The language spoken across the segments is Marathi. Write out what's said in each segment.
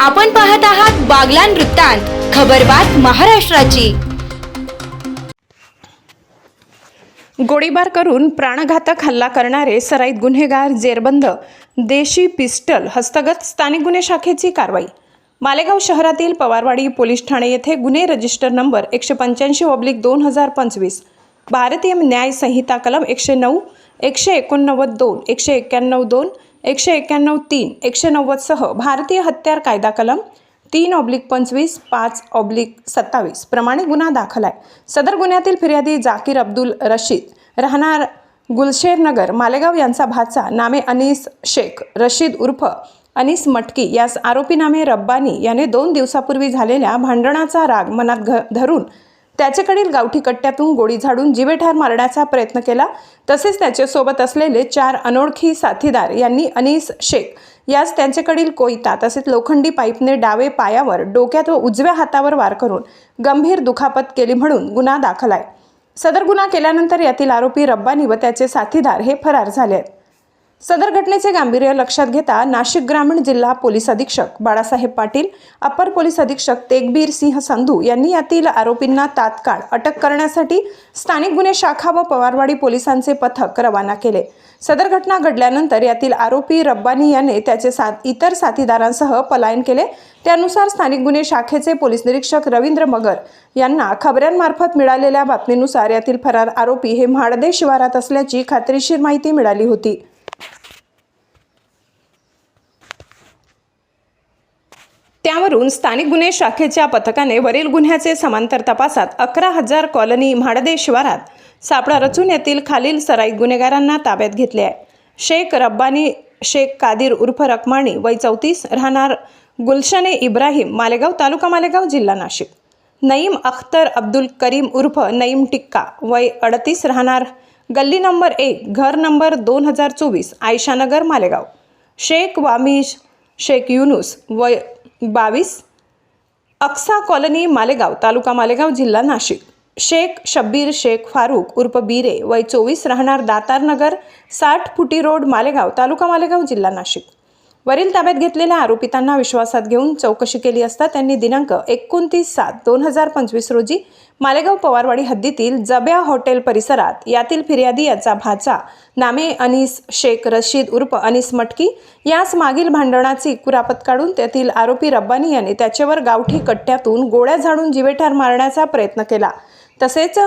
आपण पाहत आहात बागलान वृत्तांत खबरबात महाराष्ट्राची. गोळीबार करून प्राणघातक हल्ला करणारे सराईत गुन्हेगार जेरबंद देशी पिस्टल हस्तगत स्थानिक गुन्हे शाखेची कारवाई. मालेगाव शहरातील पवारवाडी पोलीस ठाणे येथे गुन्हे रजिस्टर नंबर एकशे पंच्याऐंशी ऑब्लिक दोन हजार पंचवीस भारतीय न्याय संहिता कलम एकशे नऊ एकशे एकोणनव्वद दोन एकशे एक्क्याण्णव दोन एकशे एक्क्याण्णव तीन एकशे नव्वदसह भारतीय हत्यार कायदा कलम तीन ऑब्लिक पंचवीस पाच ऑब्लिक सत्तावीस प्रमाणे गुन्हा दाखल आहे. सदर गुन्ह्यातील फिर्यादी जाकीर अब्दुल रशीद राहणार गुलशेर नगर मालेगाव यांचा भाचा नामे अनीस शेख रशीद उर्फ अनिस मटकी यास आरोपी नामे रब्बानी याने दोन दिवसापूर्वी झालेल्या भांडणाचा राग मनात घ धरून त्याच्याकडील गावठी कट्ट्यातून गोळी झाडून जिवेठार मारण्याचा प्रयत्न केला. तसेच त्याच्यासोबत असलेले चार अनोळखी साथीदार यांनी अनीस शेख यास त्यांच्याकडील कोयता तसेच लोखंडी पाईपने डावे पायावर डोक्यात व उजव्या हातावर वार करून गंभीर दुखापत केली म्हणून गुन्हा दाखल आहे. सदर गुन्हा केल्यानंतर यातील आरोपी रब्बानी व त्याचे साथीदार हे फरार झाले आहेत. सदर घटनेचे गांभीर्य लक्षात घेता नाशिक ग्रामीण जिल्हा पोलीस अधीक्षक बाळासाहेब पाटील अप्पर पोलीस अधीक्षक तेगबीर सिंह संधू यांनी यातील आरोपींना तात्काळ अटक करण्यासाठी स्थानिक गुन्हे शाखा व पवारवाडी पोलिसांचे पथक रवाना केले. सदर घटना घडल्यानंतर यातील आरोपी रब्बानी याने त्याचे साथ इतर साथीदारांसह पलायन केले. त्यानुसार स्थानिक गुन्हे शाखेचे पोलीस निरीक्षक रवींद्र मगर यांना खबऱ्यांमार्फत मिळालेल्या बातमीनुसार यातील फरार आरोपी हे म्हाडदे शिवारात असल्याची खात्रीशीर माहिती मिळाली होती. त्यावरून स्थानिक गुन्हे शाखेच्या पथकाने वरील गुन्ह्याचे समांतर तपासात अकरा हजार कॉलनी म्हाडदे शिवारात सापळा रचून येथील खालील सराई गुन्हेगारांना ताब्यात घेतले आहे. शेख रब्बानी शेख कादिर उर्फ रकमाणी वय चौतीस राहणार गुलशने इब्राहिम मालेगाव तालुका मालेगाव जिल्हा नाशिक. नईम अख्तर अब्दुल करीम उर्फ नईम टिक्का वय अडतीस राहणार गल्ली नंबर एक घर नंबर दोन हजार चोवीस आयशानगर मालेगाव. शेख वामिश शेख युनुस वय बावीस अक्सा कॉलनी मालेगाव तालुका मालेगाव जिल्हा नाशिक. शेख शब्बीर शेख फारूक उर्फ बिरे वय चोवीस राहणार दातारनगर साठ फुटी रोड मालेगाव तालुका मालेगाव जिल्हा नाशिक. वरील ताब्यात घेतलेल्या आरोपितांना विश्वासात घेऊन चौकशी केली असता त्यांनी दिनांक एकोणतीस सात दोन हजार पंचवीस रोजी मालेगाव पवारवाडी हद्दीतील जब्या हॉटेल परिसरात यातील फिर्यादी याचा भाचा नामे अनिस शेख रशीद उर्फ अनिस मटकी यास मागील भांडणाची कुरापत काढून त्यातील आरोपी रब्बानी याने त्याच्यावर गावठी कट्ट्यातून गोळ्या झाडून जिवेठार मारण्याचा प्रयत्न केला. तसेच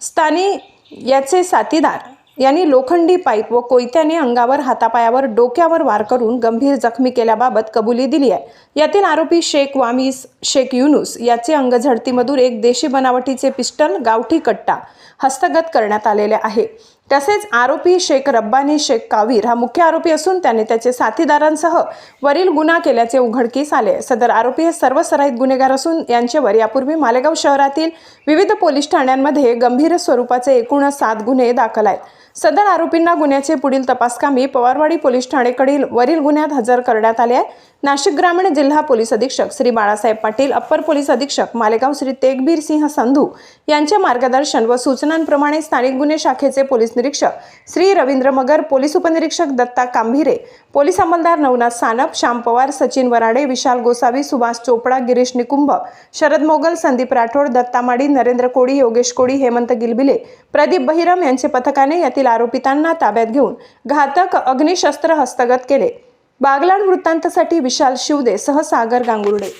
स्थानी याचे साथीदार यांनी लोखंडी पाईप व कोयत्याने अंगावर हातापायावर डोक्यावर वार करून गंभीर जखमी केल्याबाबत कबुली दिली आहे. यातील आरोपी शेख वामीस शेख युनुस याचे अंगझडतीमधून एक देशी बनावटीचे पिस्टल गावठी कट्टा हस्तगत करण्यात आलेले आहे. तसेच आरोपी शेख रब्बानी शेख कावीर हा मुख्य आरोपी असून त्याने त्याचे साथीदारांसह वरील गुन्हा केल्याचे उघडकीस आले. सदर आरोपी हे सर्व सराईत गुन्हेगार असून यांच्यावर यापूर्वी मालेगाव शहरातील विविध पोलीस ठाण्यांमध्ये गंभीर स्वरूपाचे एकूण सात गुन्हे दाखल आहेत. सदर आरोपींना गुन्ह्याचे पुढील तपासकामी पवारवाडी पोलीस ठाणेकडील वरील गुन्ह्यात हजर करण्यात आले आहे. नाशिक ग्रामीण जिल्हा पोलीस अधीक्षक श्री बाळासाहेब पाटील अप्पर पोलीस अधीक्षक मालेगाव श्री तेगबीर सिंह संधू यांच्या मार्गदर्शन व सूचनांप्रमाणे स्थानिक गुन्हे शाखेचे पोलीस निरीक्षक श्री रवींद्र मगर पोलीस उपनिरीक्षक दत्ता कांभिरे पोलीस अंमलदार नवनाथ सानप श्याम पवार सचिन वराडे विशाल गोसावी सुभाष चोपडा गिरीश निकुंभ शरद मोगल संदीप राठोड दत्ता माडी नरेंद्र कोडी योगेश कोडी हेमंत गिलबिले प्रदीप बहिरम यांचे पथकाने यातील आरोपितांना ताब्यात घेऊन घातक अग्निशस्त्र हस्तगत केले. बागलाण वृत्तांतसाठी विशाल शिवदे सह सागर गांगुर्डे.